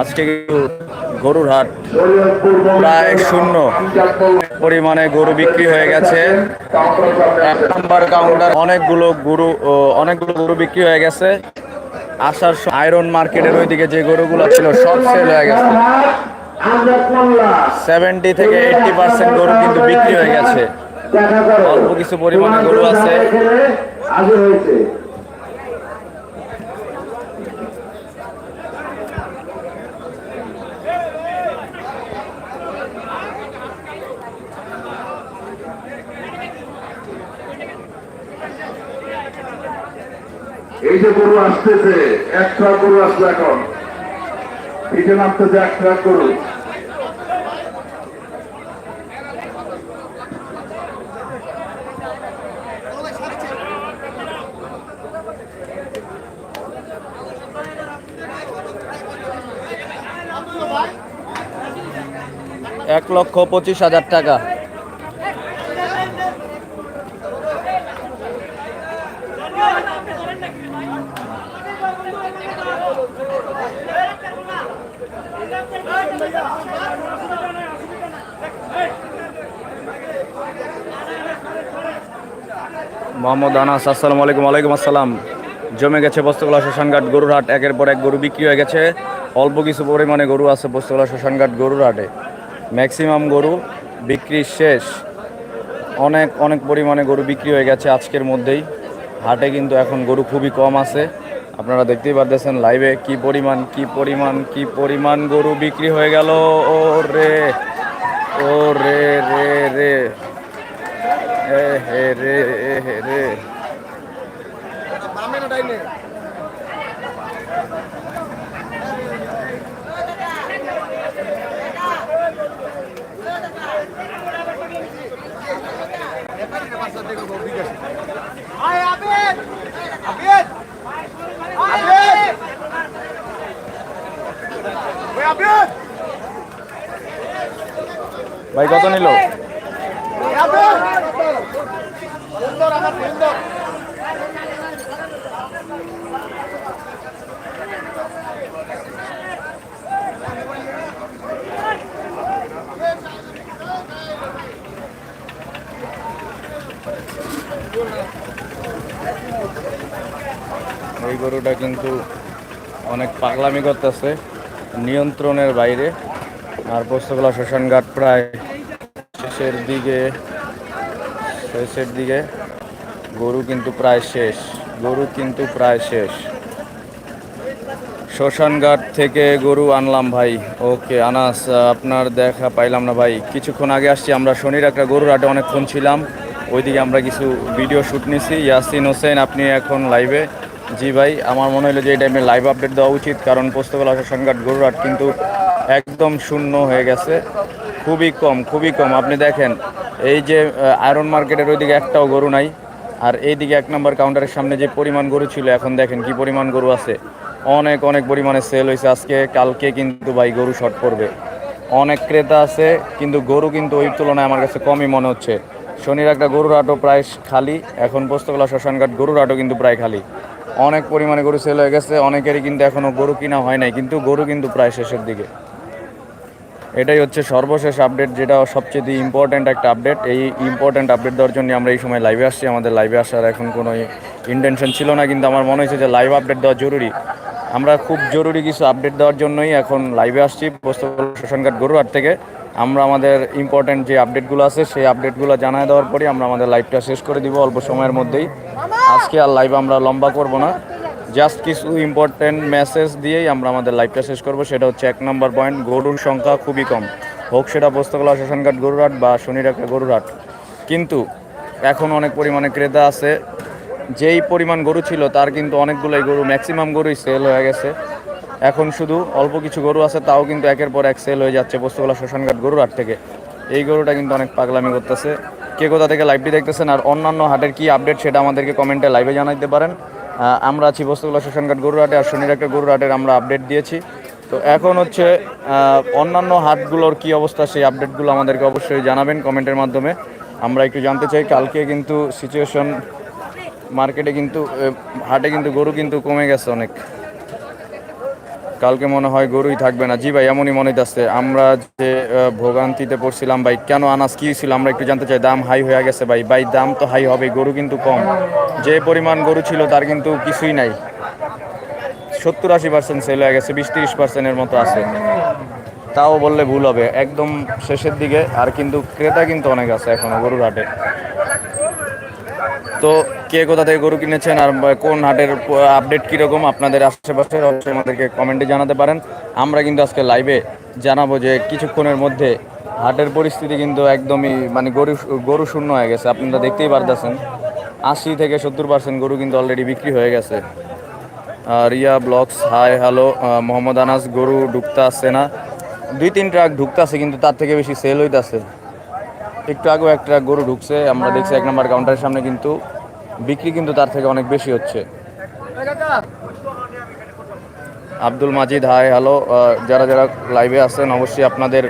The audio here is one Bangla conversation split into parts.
আজকে গরুর হাট প্রায় শূন্য পরিমাণে গরু বিক্রি হয়ে গেছে। এক নাম্বার কাউন্টার অনেকগুলো গরু অনেকগুলো গরু বিক্রি হয়ে গেছে। আসার আয়রন মার্কেটের ওইদিকে যে গরুগুলো ছিল সব সেল হয়ে গেছে। সেভেন্টি থেকে এইটটি পার্সেন্ট গরু কিন্তু বিক্রি হয়ে গেছে। অল্প কিছু পরিমাণে গরু আছে। এই যে গরু আসতেছে, এক ট্রাক গরু আসবে এখন। পিঠে নামতেছে এক ট্রাক গরু। এক লক্ষ পঁচিশ হাজার টাকা। মোহাম্মদ আনাস, আসসালামু আলাইকুম, ওয়ালাইকুম আসসালাম। জমে গেছে বস্তুগুলা শ্মশানঘাট গরুর হাট একের পর এক গরু বিক্রি হয়ে গেছে। অল্প কিছু পরিমাণে গরু আছে বস্তুগুলা শ্মশানঘাট গরুর হাটে ম্যাক্সিমাম গরু বিক্রি শেষ। অনেক অনেক পরিমাণে গরু বিক্রি হয়ে গেছে আজকের মধ্যেই। হাটে কিন্তু এখন গরু খুবই কম আছে। আপনারা দেখতেই পারতেছেন লাইভে কি পরিমাণ কি পরিমাণ কি পরিমাণ গরু বিক্রি হয়ে গেল। ও রে ও রে রে রে রে রে। ভাই কত নিল? আমার সুন্দর। এই গরুটা কিন্তু অনেক পাগলামি করতেছে, নিয়ন্ত্রণের বাইরে। আর পোস্তগোলা শ্মশানঘাট প্রায় শেষের দিকে শেষের দিকে গরু কিন্তু প্রায় শেষ, গরু কিন্তু প্রায় শেষ। শ্মশানঘাট থেকে গরু আনলাম ভাই। ওকে, আনাস, আপনার দেখা পাইলাম না ভাই। কিছুক্ষণ আগে আসছি, আমরা শনির একটা গরুর হাটে অনেকক্ষণ ছিলাম। ওইদিকে আমরা কিছু ভিডিও শ্যুট নিছি। ইয়াসিন হোসেন, আপনি এখন লাইভে জি ভাই, আমার মনে হলো যে এই টাইমে লাইভ আপডেট দেওয়া উচিত, কারণ পোস্তকলা শ্মশানঘাট গরুর হাট কিন্তু একদম শূন্য হয়ে গেছে। খুবই কম খুবই কম। আপনি দেখেন, এই যে আয়রন মার্কেটের ওইদিকে একটাও গরু নাই। আর এইদিকে এক নম্বর কাউন্টারের সামনে যে পরিমাণ গরু ছিল, এখন দেখেন কি পরিমাণ গরু আছে। অনেক অনেক পরিমাণে সেল হয়েছে আজকে, কালকে কিন্তু ভাই গরু শর্ট পড়বে। অনেক ক্রেতা আছে, কিন্তু গরু কিন্তু ওই তুলনায় আমার কাছে কমই মনে হচ্ছে। শনির একটা গরুর হাটও প্রায় খালি। এখন পোস্তকলা শ্মশানঘাট গরুর হাটও কিন্তু প্রায় খালি। অনেক পরিমাণে গরু সেল হয়ে গেছে, অনেকেরই কিন্তু এখনও গরু কিনা হয় নাই, কিন্তু গরু কিন্তু প্রায় শেষের দিকে। এটাই হচ্ছে সর্বশেষ আপডেট যেটা সবচেয়ে ইম্পর্ট্যান্ট একটা আপডেট এই ইম্পর্ট্যান্ট আপডেট দেওয়ার জন্য আমরা এই সময় লাইভে আসছি। আমাদের লাইভে আসার এখন কোনো ইন্টেনশন ছিল না, কিন্তু আমার মনে হয়েছে যে লাইভ আপডেট দেওয়া জরুরি। আমরা খুব জরুরি কিছু আপডেট দেওয়ার জন্যই এখন লাইভে আসছি শ্মশানঘাট গরুহাট থেকে। আমরা আমাদের ইম্পর্ট্যান্ট যে আপডেটগুলো আছে, সেই আপডেটগুলো জানায় দেওয়ার পরে আমরা আমাদের লাইভটা শেষ করে দিব অল্প সময়ের মধ্যেই। আজকে আর লাইভ আমরা লম্বা করব না। জাস্ট কিছু ইম্পর্টেন্ট মেসেজ দিয়েই আমরা আমাদের লাইভটা শেষ করব। সেটা হচ্ছে এক নম্বর পয়েন্ট গরুর সংখ্যা খুবই কম। হোক সেটা পোস্তকলা শ্মশানঘাট, গরুরহাট বা শনিরাখা, গরুরহাট। কিন্তু এখন অনেক পরিমাণে ক্রেতা আছে। যেই পরিমাণ গরু ছিল, তার কিন্তু অনেকগুলোই গরু ম্যাক্সিমাম গরুই সেল হয়ে গেছে। এখন শুধু অল্প কিছু গরু আছে, তাও কিন্তু একের পর এক সেল হয়ে যাচ্ছে পোস্তকলা শ্মশানঘাট গরুরহাট থেকে। এই গরুটা কিন্তু অনেক পাগলামি করতেছে। কে কোথা থেকে লাইভটি দেখতেছেন আর অন্যান্য হাটের কি আপডেট সেটা আমাদেরকে কমেন্টে লাইভে জানাইতে পারেন। আমরা আছি বস্তুগুলা শ্মশানঘাট গরুরহাটে আর শনির একটা গরুর হাটের আমরা আপডেট দিয়েছি। তো এখন হচ্ছে অন্যান্য হাটগুলোর কি অবস্থা সেই আপডেটগুলো আমাদেরকে অবশ্যই জানাবেন কমেন্টের মাধ্যমে। আমরা একটু জানতে চাই, কালকে কিন্তু সিচুয়েশন মার্কেটে কিন্তু হাটে কিন্তু গরু কিন্তু কমে গেছে অনেক। কালকে মনে হয় গরুই থাকবে না। জি ভাই, এমনই মনে হইতেছে। আমরা যে ভোগান্তিতে পড়ছিলাম ভাই, কেন আনাজ কি ছিল আমরা একটু জানতে চাই। দাম হাই হয়ে গেছে ভাই। ভাই, দাম তো হাই হবে গরু কিন্তু কম। যে পরিমাণ গরু ছিল তার কিন্তু কিছুই নাই। সত্তর আশি পার্সেন্ট সেল হয়ে গেছে, বিশ তিরিশ পার্সেন্টের মতো আছে। তাও বললে ভুল হবে। একদম শেষের দিকে, আর কিন্তু ক্রেতা কিন্তু অনেক আছে এখনও গরুর হাটে। তো কে কোথা থেকে গরু কিনেছেন আর কোন হাটের আপডেট কীরকম, আপনাদের আশেপাশে অবশ্যই আমাদেরকে কমেন্টে জানাতে পারেন। আমরা কিন্তু আজকে লাইভে জানাব যে কিছুক্ষণের মধ্যে হাটের পরিস্থিতি কিন্তু একদমই মানে গরু গরু শূন্য হয়ে গেছে। আপনারা দেখতেই পারতেছেন, আশি থেকে সত্তর পার্সেন্ট গরু কিন্তু অলরেডি বিক্রি হয়ে গেছে। Riya blogs hi hello Mohammad Anas, গরু ঢুকতে আসছে না। দুই, তিন ট্রাক ঢুকতে আছে কিন্তু তার থেকে বেশি সেল হইতাছে। একটু আগেও এক ট্রাক গরু ঢুকছে, আমরা দেখছি এক নম্বর কাউন্টারের সামনে কিন্তু বিক্রি কিন্তু তার থেকে অনেক বেশি হচ্ছে। আব্দুল মাজিদ হাই হ্যালো যারা যারা লাইভে আছেন, অবশ্যই আপনাদের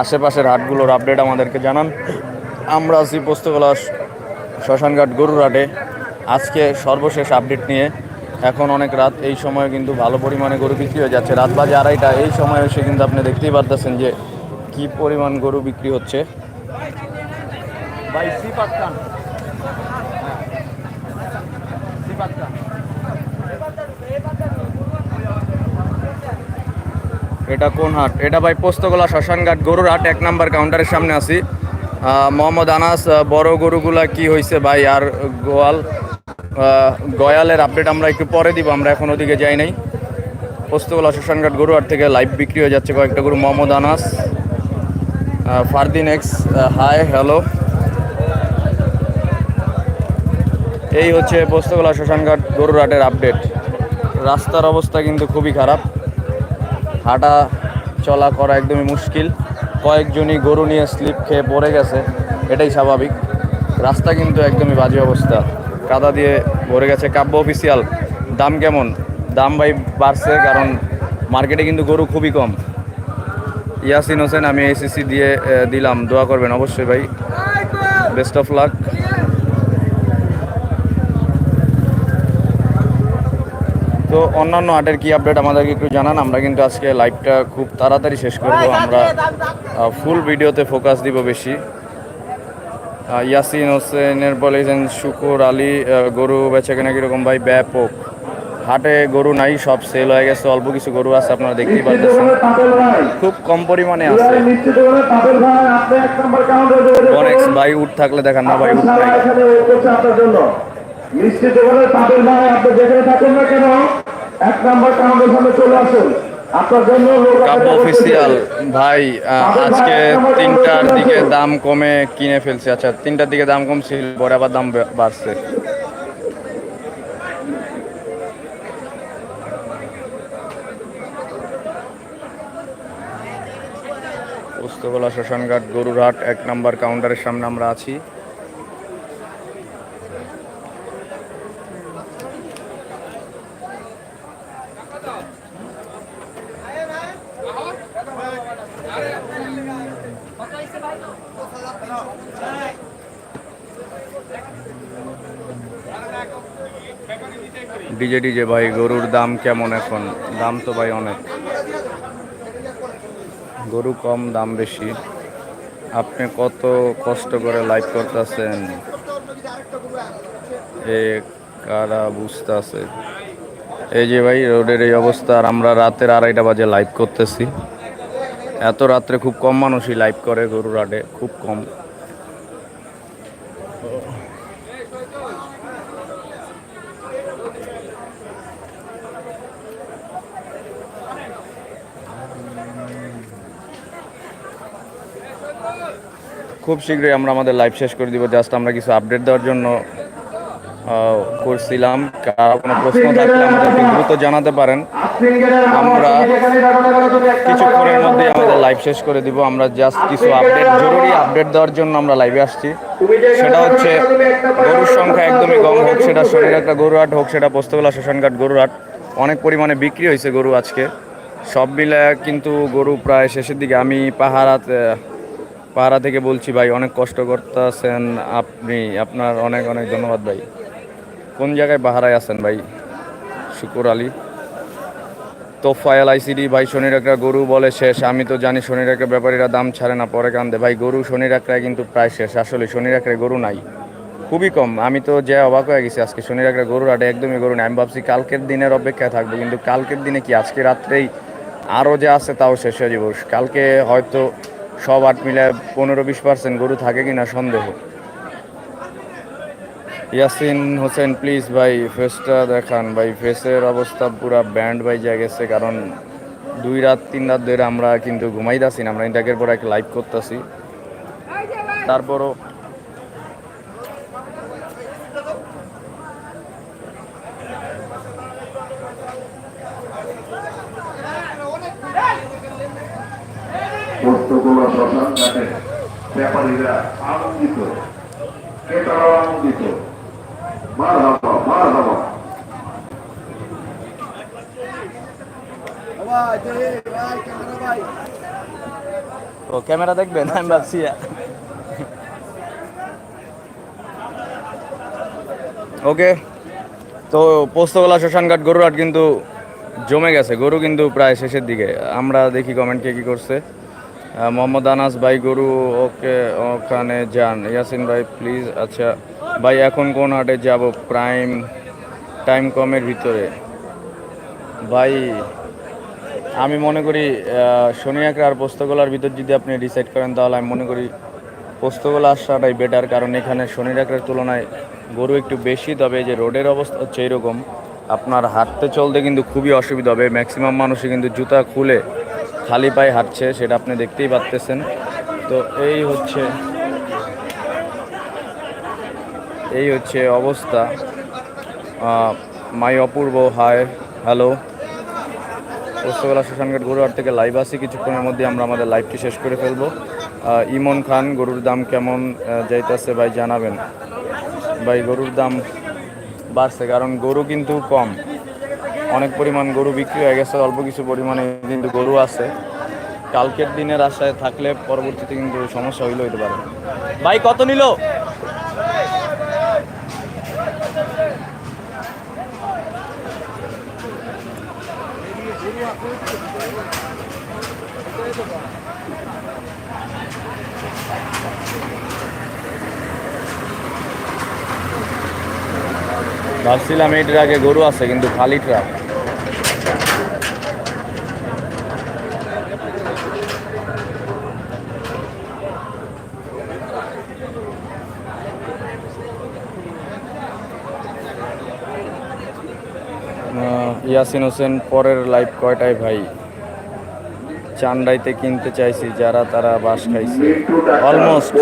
আশেপাশের হাটগুলোর আপডেট আমাদেরকে জানান। আমরা আছি পোস্তগোলা শ্মশানঘাট গরুর হাটে। আজকে সর্বশেষ আপডেট নিয়ে এখন অনেক রাত, এই সময় কিন্তু ভালো পরিমাণে গরু বিক্রি হয়ে যাচ্ছে। রাত বাজে আড়াইটা, এই সময় এসে কিন্তু আপনি দেখতেই পারতেছেন যে কি পরিমাণ গরু বিক্রি হচ্ছে। এটা কোন হাট? এটা ভাই পোস্তগোলা শ্মশানঘাট, গরুর হাট, এক নাম্বার কাউন্টারের সামনে আছি। মোহাম্মদ আনাস বড় গরুগুলা কি হয়েছে ভাই? আর গোয়াল গয়ালের আপডেট আমরা একটু পরে দিব, আমরা এখন ওদিকে যাই নাই। পোস্তগোলা শ্মশানঘাট গরু হাট থেকে লাইভ বিক্রি হয়ে যাচ্ছে কয়েকটা গরু। Mohammad Anas Fardin X hi hello এই হচ্ছে পোস্তগোলা শ্মশানঘাট গরুর হাটের আপডেট রাস্তার অবস্থা কিন্তু খুবই খারাপ। হাঁটা চলা করা একদমই মুশকিল। কয়েকজনই গরু নিয়ে স্লিপ খেয়ে পড়ে গেছে, এটাই স্বাভাবিক। রাস্তা কিন্তু একদমই বাজে অবস্থা। কাদা দিয়ে ভরে গেছে। কাব্য অফিসিয়াল দাম কেমন? দাম ভাই বাড়ছে কারণ মার্কেটে কিন্তু গরু খুবই কম। ইয়াসিন হোসেন, আমি এসিসি দিয়ে দিলাম। দোয়া করবেন অবশ্যই ভাই। বেস্ট অফ লাক তো অন্যান্য আর্টের কি আপডেট আমাদেরকে একটু জানান? আমরা কিন্তু আজকে লাইভটা খুব তাড়াতাড়ি শেষ করব। আমরা ফুল ভিডিওতে ফোকাস দিব বেশি। ইয়াসিন হোসেনের বলেছেন শুকুর আলী গরু বেচে কেনা কীরকম ভাই? ব্যাপক। হাটে গরু নাই সব সেল হয়ে গেছে অল্প কিছু গরু আছে আপনারা দেখতেই পাচ্ছেন খুব কম পরিমাণে আছে। তাপেল ভাই উঠ থাকলে দেখান না ভাই উঠ নিশ্চিত করে তাপেল ভাই আপনি যেখানে থাকেন না কেন এক নম্বর কাউন্টার সামনে চলে আসুন। কাব্য অফিসিয়াল ভাই আজকে তিনটার দিকে দাম কমে কিনে ফেলছি। আচ্ছা তিনটার দিকে দাম কম ছিল পরে আবার দাম বাড়ছে। পোস্তগোলা শ্মশানঘাট গরুরহাট এক নাম্বার কাউন্টারের সামনে আমরা আছি। ডিজে ডিজে ভাই, গরুর দাম কেমন এখন? দাম তো ভাই অনেক। গরু কম, দাম বেশি। আপনি কত কষ্ট করে লাইভ করতেছেন? এ কারা বুঝতেছে? এই যে ভাই, রোডের এই অবস্থা, আর আমরা রাতের আড়াইটা বাজে লাইভ করতেছি। এত রাত্রে খুব কম মানুষই লাইভ করে গরুর আডে, খুব কম। খুব শীঘ্রই আমরা আমাদের লাইভ শেষ করে দিব। জাস্ট আমরা কিছু আপডেট দেওয়ার জন্য করছিলাম। কারও কোনো প্রশ্ন থাকলে আমাদেরকে দ্রুত জানাতে পারেন। আমরা কিছুক্ষণের মধ্যেই আমাদের লাইভ শেষ করে দিব। আমরা জাস্ট কিছু আপডেট জরুরি আপডেট দেওয়ার জন্য আমরা লাইভে আসছি। সেটা হচ্ছে গরুর সংখ্যা একদমই কম হোক। সেটা শরীর একটা গরুহাট হোক সেটা পোস্তগোলা শ্মশানঘাট গরুহাট অনেক পরিমাণে বিক্রি হয়েছে গরু আজকে। সব মিলে কিন্তু গরু প্রায় শেষের দিকে আমি পাহারাতে পাহারা থেকে বলছি, ভাই, অনেক কষ্ট করতেছেন আপনি। আপনার অনেক অনেক ধন্যবাদ, ভাই। কোন জায়গায় পাহারায় আছেন, ভাই? শুকুর আলী। তোফায়াল আইসিডি ভাই, শনির একটা গরু বলে শেষ। আমি তো জানি শনির একটা ব্যাপারীরা দাম ছাড়ে না, পরে কান্দে। ভাই, গরু শনির একটায় কিন্তু প্রায় শেষ। আসলে শনির একটা গরু নাই। খুবই কম। আমি তো যে অবাক হয়ে গেছি, আজকে শনির একটা গরুর হাটে একদমই গরু নেই। আমি ভাবছি কালকের দিনের অপেক্ষায় থাকব, কিন্তু কালকের দিনে কি? আজকে রাত্রেই আরও যে আছে, তাও শেষ হয়ে যাব। কালকে হয়তো সব আট মিলে পনেরো বিশ পার্সেন্ট গরু থাকে কিনা সন্দেহ। ইয়াসিন হোসেন প্লিজ ভাই ফেসটা দেখান ভাই ফেসের অবস্থা পুরা ব্যান্ড ভাই বাইজা গেছে, কারণ দুই রাত, তিন রাত ধরে আমরা কিন্তু ঘুমাই না, আমরা ইন্টাকের পর এক লাইভ করতেছি। তারপরও ব্যাপারীরা আনন্দিত আনন্দিত মার মার ও, ক্যামেরা দেখবেন আমি ভাবছি। ওকে, তো পোস্তগোলা শ্মশানঘাট গরুরহাট কিন্তু জমে গেছে। গরু কিন্তু প্রায় শেষের দিকে। আমরা দেখি কমেন্ট কে কী করছে। মোহাম্মদ আনাস ভাই, গরু, ওকে, ওখানে যান। ইয়াসিন ভাই প্লিজ আচ্ছা ভাই, এখন কোন হাটে যাব? প্রাইম টাইম কমের ভিতরে। ভাই, আমি মনে করি শনি আর পোস্তগোলার ভিতর যদি আপনি ডিসাইড করেন, তাহলে আমি মনে করি পোস্তগোলা আসাটাই বেটার কারণ এখানে শনি একরার তুলনায় গরু একটু বেশি, তবে যে রোডের অবস্থা হচ্ছে এরকম। আপনার হাঁটতে চলতে কিন্তু খুবই অসুবিধা হবে। ম্যাক্সিমাম মানুষই কিন্তু জুতা খুলে খালি পায়ে হাঁটছে, সেটা আপনি দেখতেই পাচ্তেছেন তো এই হচ্ছে এই হচ্ছে অবস্থা। মাই অপূর্ব, হাই, হ্যালো। পোস্তবেলা শ্মশানঘাট গরুহাট থেকে লাইভ আসি কিছুক্ষণের মধ্যে আমরা আমাদের লাইভটি শেষ করে ফেলব। ইমন খান, গরুর দাম কেমন যাইতাছে ভাই জানাবেন। ভাই, গরুর দাম বাড়ছে, কারণ গরু কিন্তু কম। অনেক পরিমাণ গরু বিক্রি হয়ে গেছে, অল্প কিছু পরিমাণে কিন্তু গরু আছে। কালকের দিনের আশায় থাকলে পরবর্তীতে কিন্তু সমস্যা হইলে হইতে পারে। ভাই, কত নিল? ভাবছিলাম এই ট্রাকে গরু আছে, কিন্তু খালি ট্রাক। ইয়াসিন হোসেন পরের লাইভ কয়টায় ভাই? চান্ডাইতে কিনতে চাইছি, যারা তারা বাস খাইছে। অলমোস্ট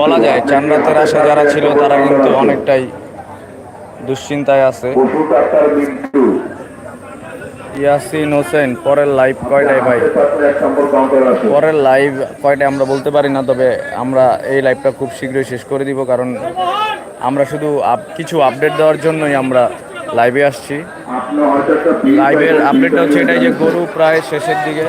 বলা যায় চান্ডাতের আশা যারা ছিল, তারা কিন্তু অনেকটাই দুশ্চিন্তায় আছে। ইয়াসিন হোসেন, পরের লাইভ কয়টায় ভাই? পরের লাইভ কয়টায় আমরা বলতে পারি না, তবে আমরা এই লাইভটা খুব শীঘ্রই শেষ করে দিব, কারণ আমরা শুধু কিছু আপডেট দেওয়ার জন্যই আমরা লাইভে আসছি। লাইভের আপডেটটা হচ্ছে এটাই যে গরু প্রায় শেষের দিকে।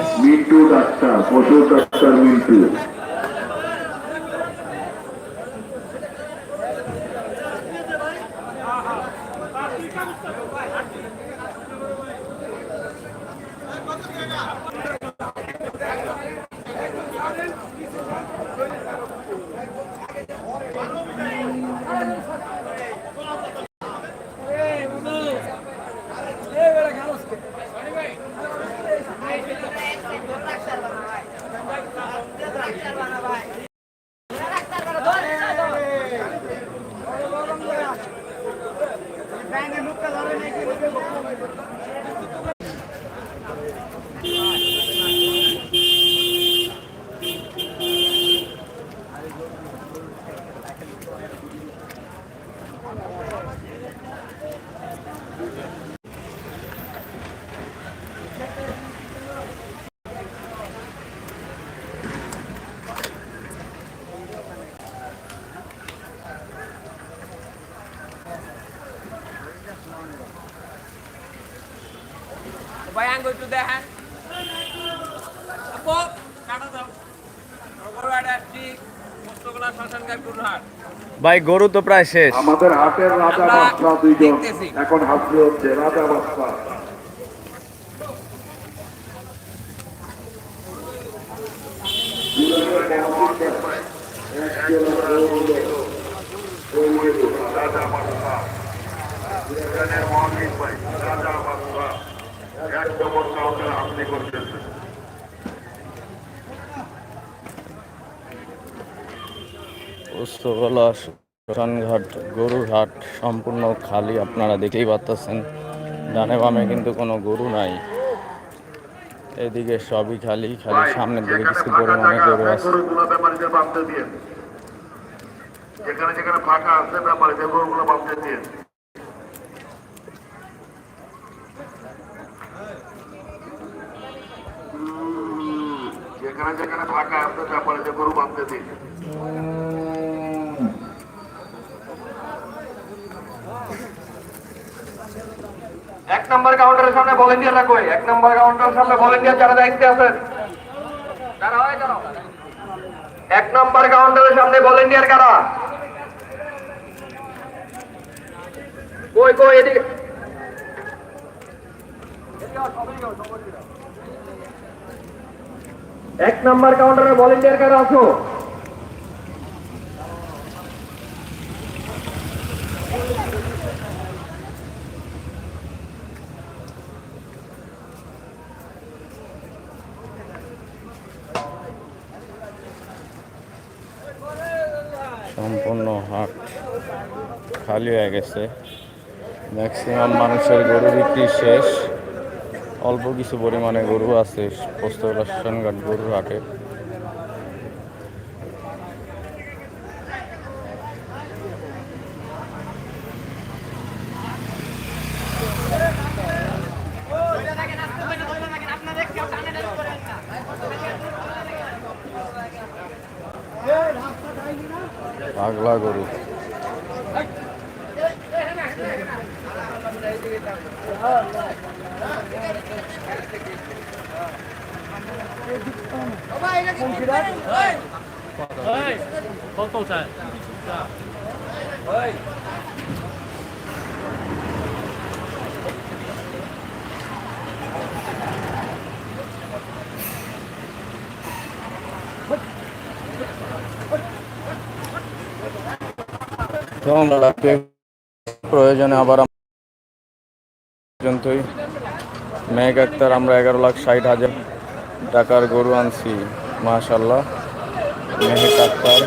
গায়ে পুরহাট ভাই গরু তো প্রায় শেষ। আমাদের হাতের রাজা বাদশা দুইজন। এখন হাত হচ্ছে রাজা বাদশাহ উৎসবলা শ্মশানঘাট গরুর হাট সম্পূর্ণ খালি, আপনারা দেখেই পাচ্ছেন ডানে বামে কিন্তু কোনো গরু নাই। এদিকে সবই খালি খালি সামনের দিকে কিছু গরু আছে। ব্যাপারীদের বাঁধতে দিয়ে। যেখানে যেখানে ফাঁকা আছে, ব্যাপারীদের গরুগুলো বাঁধতে দিয়ে। যেখানে যেখানে ফাঁকা আছে, ব্যাপারীদের গরু বাঁধতে দিন এক নম্বর কাউন্টারের সামনে ভলেন্টিয়ার রাখো এক নম্বর কাউন্টারের সামনে ভলেন্টিয়ার যারা দায়িত্বে আছেন। এক নম্বর কাউন্টারের সামনে ভলেন্টিয়ার কারা? কই কই, এদিকে। এক নম্বর কাউন্টারে ভলেন্টিয়ার কারা আছো? সম্পূর্ণ হাট খালি হয়ে গেছে। ম্যাক্সিমাম মানুষের গরু বিক্রি শেষ। অল্প কিছু পরিমাণে গরু আছে, পোস্ত রাশনঘাট গরু হাটে। পাগলা গরু তো লাগবে প্রয়োজনে আবার পর্যন্তই। মেঘ আক্তার, আমরা এগারো লাখ ষাট হাজার টাকার গরু আনছি মাশাল্লাহ মেহেক আক্তার,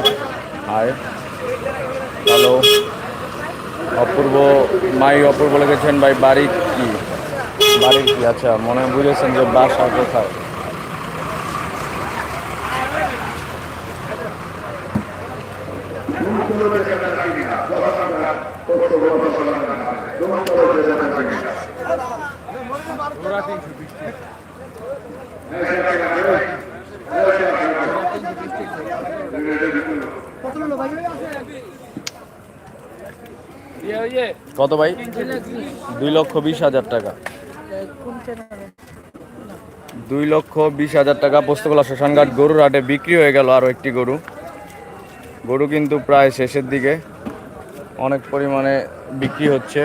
হাই। হ্যালো। অপূর্ব, মাই অপূর্ব লিখেছেন, ভাই, বাড়ি কি? বাড়ি কি? আচ্ছা মনে হয় বুঝেছেন যে বাসা কোথায়? কত ভাই? দুই লক্ষ বিশ হাজার টাকা। দুই লক্ষ বিশ হাজার টাকা পোস্তকলা শ্মশানঘাট গরুর হাটে বিক্রি হয়ে গেল আরও একটি গরু। গরু কিন্তু প্রায় শেষের দিকে অনেক পরিমাণে বিক্রি হচ্ছে।